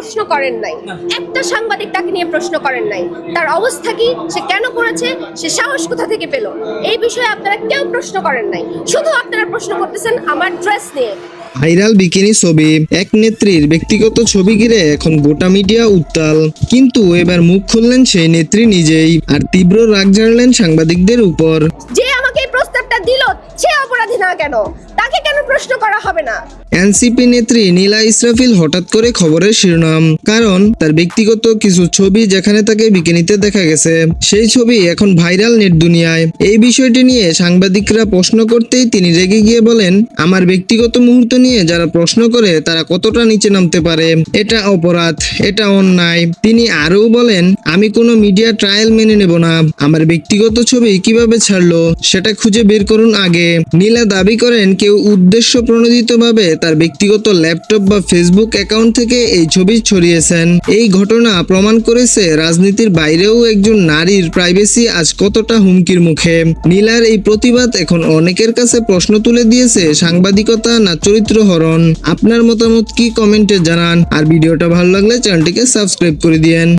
প্রশ্ন করেন নাই। একটা সাংবাদিক তাকে নিয়ে প্রশ্ন করেন নাই। তার অবস্থা কি? সে কেন করেছে? সে সাহস কোথা থেকে পেল? এই বিষয়ে আপনারা কেউ প্রশ্ন করেন নাই। শুধু আপনারা প্রশ্ন করতেছেন আমার ড্রেস নিয়ে। ভাইরাল বিকিনি ছবি এক নেত্রীর ব্যক্তিগত ছবি ঘিরে এখন গোটা মিডিয়া উত্তাল। কিন্তু এবার মুখ খুললেন সেই নেত্রী নিজেই আর তীব্র রাগ ঝাড়লেন সাংবাদিকদের উপর। যে আমাকে এই প্রস্তাবটা দিল সে অপরাধী না কেন? তাকে কেন প্রশ্ন করা হবে না? এনসিপি নেত্রী নীলা ইসরাফিল হঠাৎ করে খবরের শিরোনাম, কারণ তার ব্যক্তিগত কিছু ছবি যেখানে তাকে বিকিনিতে দেখা গেছে। সেই ছবি এখন ভাইরাল নেট দুনিয়ায়। এই বিষয়টি নিয়ে সাংবাদিকরা প্রশ্ন করতেই তিনি রেগে গিয়ে বলেন, আমার ব্যক্তিগত মুহূর্ত নিয়ে যারা প্রশ্ন করে, তারা কতটা নিচে নামতে পারে? এটা অপরাধ, এটা অন্যায়। তিনি আরও বলেন, আমি কোনো মিডিয়া ট্রায়াল মেনে নেব না। আমার ব্যক্তিগত ছবি কীভাবে ছাড়লো, সেটা খুঁজে বের করুন আগে। নীলা দাবি করেন, কেউ উদ্দেশ্য প্রণোদিতভাবে তার ব্যক্তিগত ল্যাপটপ বা ফেসবুক অ্যাকাউন্ট থেকে এই ছবি ছড়িয়েছেন। এই ঘটনা প্রমাণ করেছে রাজনীতির বাইরেও একজন নারীর প্রাইভেসি আজ কতটা হুমকির মুখে। নীলার এই প্রতিবাদ এখন অনেকের কাছে প্রশ্ন তুলে দিয়েছে সাংবাদিকতা না চরিত্র হরণ। আপনার মতামত কি কমেন্টে জানান। আর ভিডিওটা ভালো লাগলে চ্যানেলটিকে সাবস্ক্রাইব করে দিয়েন।